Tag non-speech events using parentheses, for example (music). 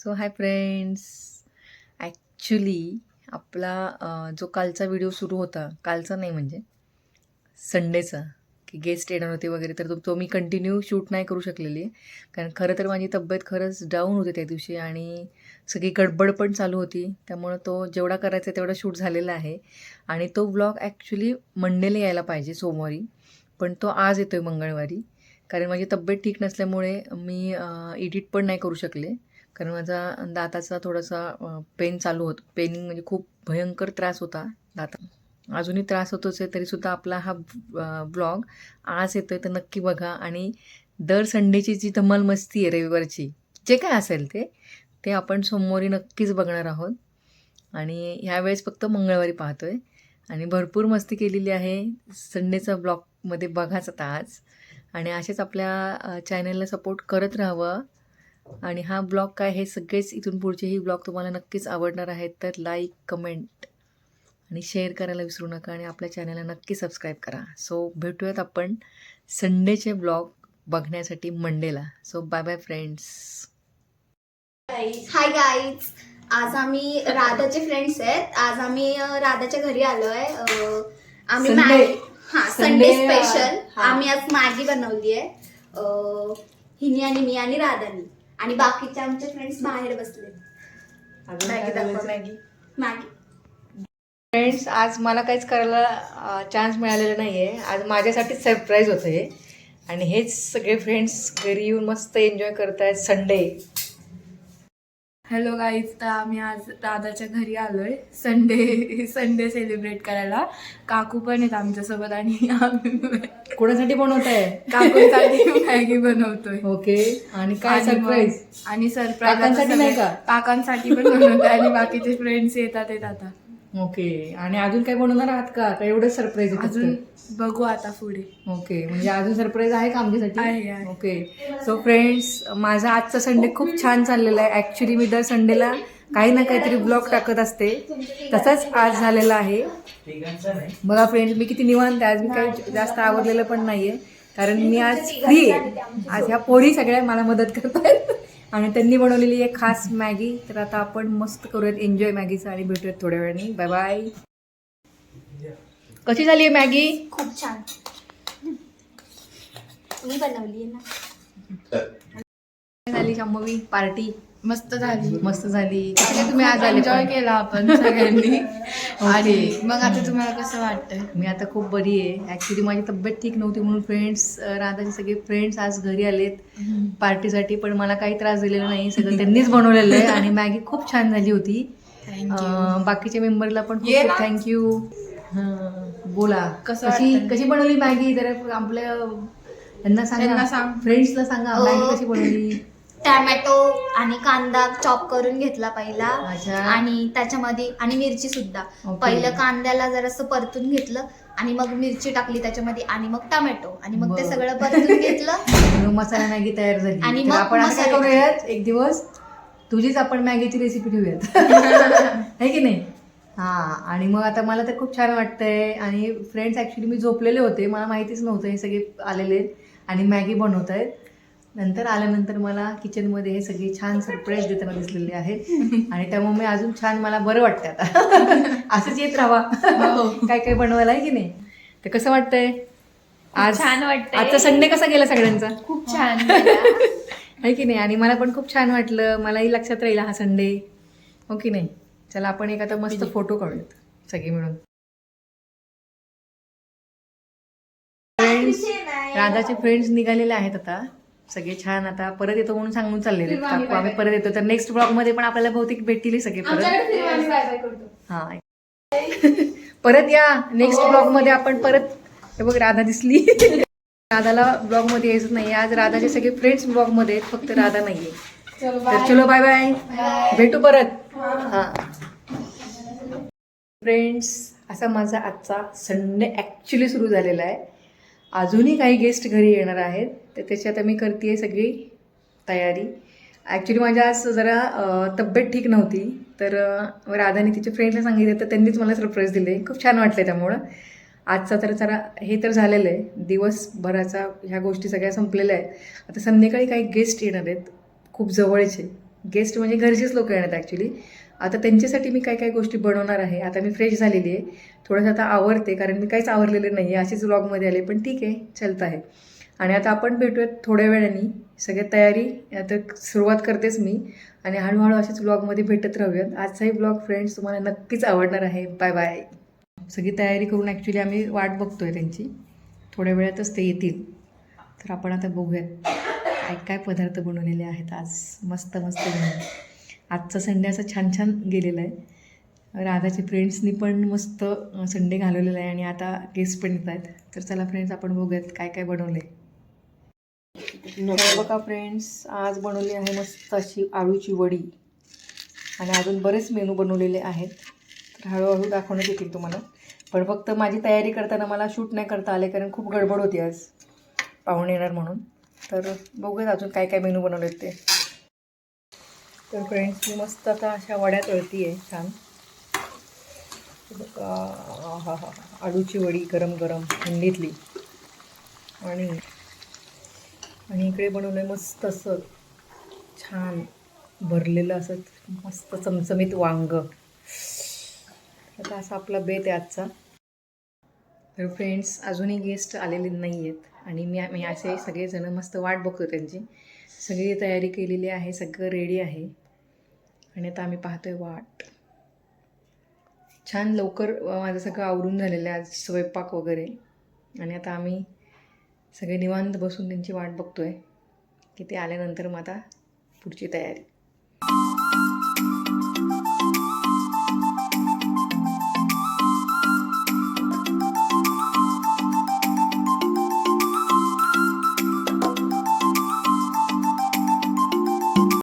So hi friends actually आपला जो कालचा व्हिडिओ सुरू होता कालचा नाही म्हणजे संडेचा की गेस्ट येणार होते वगैरे तर तो तो मी कंटिन्यू शूट नाही करू शकलेली. कारण खरं तर माझी तब्येत खरंच डाऊन होती त्या दिवशी आणि सगळी गडबड पण चालू होती. त्यामुळं तो जेवढा करायचा तेवढा शूट झालेला आहे. आणि तो व्लॉग ॲक्च्युली मंडेला यायला पाहिजे सोमवारी. पण तो आज येतो आहे मंगळवारी. कारण माझी तब्येत ठीक नसल्यामुळे मी एडिट पण नाही करू शकले. कारण माझा दाताचा थोडासा पेन चालू होत. पेनिंग म्हणजे खूप भयंकर त्रास होता दाता. अजूनही त्रास होतोच आहे तरीसुद्धा आपला हा ब्लॉग आज येतो आहे तर नक्की बघा. आणि दर संडेची जी धमाल मस्ती आहे रविवारची जे काय असेल ते ते आपण सोमवारी नक्कीच बघणार आहोत. आणि ह्यावेळेस फक्त मंगळवारी पाहतो आहे आणि भरपूर मस्ती केलेली आहे. संडेचा ब्लॉगमध्ये बघाच आता आज. आणि असेच आपल्या चॅनलला सपोर्ट करत राहावं. आणि हा ब्लॉग काय हे सगळेच इथून पुढचेही ब्लॉग तुम्हाला नक्कीच आवडणार आहेत तर लाईक कमेंट आणि शेअर करायला विसरू नका आणि आपल्या चॅनलला नक्की सबस्क्राईब करा. सो भेटूयात आपण संडेचे ब्लॉग बघण्यासाठी मंडेला. So bye bye friends hi guys आज आम्ही राधाचे फ्रेंड्स आहेत. आज आम्ही राधाच्या घरी आलोय. आम्ही. मॅगी हा संडे स्पेशल. आम्ही आज मॅगी बनवली आहे हिनी आणि मी आणि राधानी. आणि बाकीचे आमचे फ्रेंड्स बाहेर बसले. मॅगी दाखवा मॅगी. मॅगी. फ्रेंड्स आज मला काहीच करायला चान्स मिळालेला नाही आहे आज माझ्यासाठी सरप्राईज होतं हे आणि हेच सगळे फ्रेंड्स घरी येऊन मस्त एन्जॉय करत आहेत संडे हॅलो गाईज तर आम्ही आज दादाच्या घरी आलोय. संडे संडे सेलिब्रेट करायला. काकू पण आहेत आमच्यासोबत आणि आम्ही कोणासाठी बनवत आहे काकूसाठी मॅगी बनवतोय. ओके आणि काय सरप्राईज आणि सरप्राईज काकांसाठी नाही का? काकांसाठी पण बनवतोय आणि बाकीचे फ्रेंड्स येतात येत आता. ओके. आणि अजून काय बनवणार आहात का? का एवढंच सरप्राईज अजून? बघू आता पुढे. ओके. म्हणजे अजून सरप्राईज आहे का आहे, आमच्यासाठी? आहे. ओके. सो फ्रेंड्स माझा आजचा संडे खूप छान चाललेला आहे. ॲक्च्युली मी दर संडेला काही ना काहीतरी ब्लॉग टाकत असते. तसंच आज झालेला आहे. बघा फ्रेंड्स मी किती निवांत आहे. आज मी काही जास्त आवडलेलं पण नाही आहे कारण मी आज फ्री आहे. आज ह्या पोरी सगळ्या मला मदत करतात आणि त्यांनी बनवलेली आहे खास मॅगी. तर आता आपण मस्त करूयात एन्जॉय मॅगीचं आणि भेटूयात थोड्या वेळाने. बाय बाय कशी झाली आहे मॅगी? खूप छान. मी बनवली आहे ना. झाली शांभवी पार्टी. मस्त झाली. मस्त झाली. तुम्ही आज आले एन्जॉय? केला आपण सगळ्यांनी. (laughs) आणि मग आता तुम्हाला कसं वाटतंय? मी आता खूप बरी आहे. ॲक्च्युली माझी तब्येत ठीक नव्हती म्हणून फ्रेंड्स राधाचे सगळे फ्रेंड्स आज घरी आलेत. पार्टीसाठी पण मला काही त्रास दिलेला नाही. सगळं त्यांनीच बनवलेलं आहे. आणि मॅगी खूप छान झाली होती. बाकीच्या मेंबरला पण. थँक्यू बोला. कसं कशी? कशी बनवली मॅगी? जरा आपल्या त्यांना सांगा. फ्रेंड्सला सांगा. मॅगी कशी बनवली? टॅमॅटो आणि कांदा चॉप करून घेतला पहिला. अच्छा. आणि त्याच्यामध्ये आणि मिरची सुद्धा. ओके. पहिलं कांद्याला जरासं परतून घेतलं आणि मग मिरची टाकली त्याच्यामध्ये आणि मग टोमॅटो. आणि मग ते बरं. सगळं परतून घेतलं. मसाला मॅगी तयार झाली. आणि तर मग आपण असं मसाले- करूयात एक दिवस. तुझीच आपण मॅगीची रेसिपी ठेवूयात. (laughs) आहे की नाही? हां आणि मग आता मला तर खूप छान वाटतंय. आणि फ्रेंड्स ॲक्च्युली मी झोपलेले होते. मला माहितीच नव्हतं हे सगळे आलेले. आहेत आणि मॅगी बनवत आहेत नंतर आल्यानंतर मला किचनमध्ये हे सगळे छान सरप्राईज देताना दिसलेले आहेत. आणि त्यामुळे मी अजून छान मला बरं वाटतं आता. (laughs) असंच येत राहा काय काय बनवायला आहे की नाही? तर कसं वाटतंय? आज छान वाटतंय. आजचा संडे कसा गेला सगळ्यांचा? खूप छान आहे (laughs) की नाही? आणि मला पण खूप छान वाटलं. मलाही लक्षात राहील हा संडे. हो की नाही? चला आपण एक आता मस्त फोटो काढूयात सगळे मिळून. फ्रेंड्स राधाचे फ्रेंड्स निघालेले आहेत आता. सगळे छान आता. परत येतो म्हणून सांगून चाललेले. काकू आम्ही परत येतो. तर नेक्स्ट ब्लॉगमध्ये पण आपल्याला बहुतेक भेटतील सगळे परत. हा. (laughs) परत या. नेक्स्ट ब्लॉगमध्ये आपण परत हे बघ राधा दिसली. (laughs) राधाला ब्लॉगमध्ये यायचं नाही आज राधाचे सगळे फ्रेंड्स ब्लॉगमध्ये आहेत. फक्त राधा नाहीये. तर चलो बाय बाय भेटू परत. हा. फ्रेंड्स असा माझा आजचा संडे ॲक्च्युली सुरू झालेला आहे. अजूनही काही गेस्ट घरी येणार आहेत. तर त्याची आता मी करते आहे सगळी तयारी. ॲक्च्युली माझ्या आज जरा तब्येत ठीक नव्हती तर राधाने तिच्या फ्रेंडला सांगितलं तर त्यांनीच मला सरप्राईज दिले. खूप छान वाटलं त्यामुळं. आजचा तर जरा हे तर झालेलं आहे दिवसभराचा ह्या गोष्टी सगळ्या संपलेल्या आहेत. आता संध्याकाळी काही गेस्ट येणार आहेत खूप जवळचे. गेस्ट म्हणजे घरचेच लोक येणार ॲक्च्युली आता त्यांच्यासाठी मी काय काय गोष्टी बनवणार आहे आता मी फ्रेश झालेली आहे. थोडंसं आता आवरते कारण मी काहीच आवरलेलं नाही आहे अशीच व्लॉगमध्ये आले पण ठीक आहे चलत आहे. आणि आता आपण भेटूयात थोड्या वेळाने. सगळ्या तयारी आता सुरुवात करतेच मी. आणि हळूहळू असेच ब्लॉगमध्ये भेटत राहूयात. आजचाही ब्लॉग फ्रेंड्स तुम्हाला नक्कीच आवडणार आहे. बाय बाय सगळी तयारी करून ॲक्च्युली आम्ही वाट बघतो आहे त्यांची. थोड्या वेळातच ते येतील. तर आपण आता बघूयात काय काय पदार्थ बनवलेले आहेत आज. मस्त मस्त बनवून. आजचा संडे असा छान छान गेलेला आहे. राधाच्या फ्रेंड्सनी पण मस्त संडे घालवलेला आहे आणि आता गेस्ट पण येत आहेत. तर चला फ्रेंड्स आपण बघूयात काय काय बनवलं आहे बघा फ्रेंड्स आज बनवली आहे मस्त अशी आळूची वडी. आणि अजून बरेच मेनू बनवलेले आहेत. तर हळूहळू दाखवण्यात येतील तुम्हाला. पण फक्त माझी तयारी करताना मला शूट नाही करता आले कारण खूप गडबड होती आज. पाहुणे येणार म्हणून. तर बघूयात अजून काय काय मेनू बनवले ते. तर फ्रेंड्स मी मस्त आता अशा वड्या तळती आहे छान. हे बघा हा हा हा आळूची वडी गरम गरम थंडीतली. आणि आणि इकडे बनवलं आहे मस्त असं छान भरलेलं असं मस्त चमचमीत वांग. आता असा आपला बेत आहे आजचा. तर फ्रेंड्स अजूनही गेस्ट आलेले नाही आहेत आणि मी मी असे सगळेजण मस्त वाट बघतो त्यांची. सगळी तयारी केलेली आहे सगळं रेडी आहे. आणि आता आम्ही पाहतोय वाट. छान लवकर माझं सगळं आवरून झालेलं आहे आज स्वयंपाक वगैरे. आणि आता आम्ही सगळे निवांत बसून त्यांची वाट बघतोय. की ते आल्यानंतर मग आता पुढची तयारी.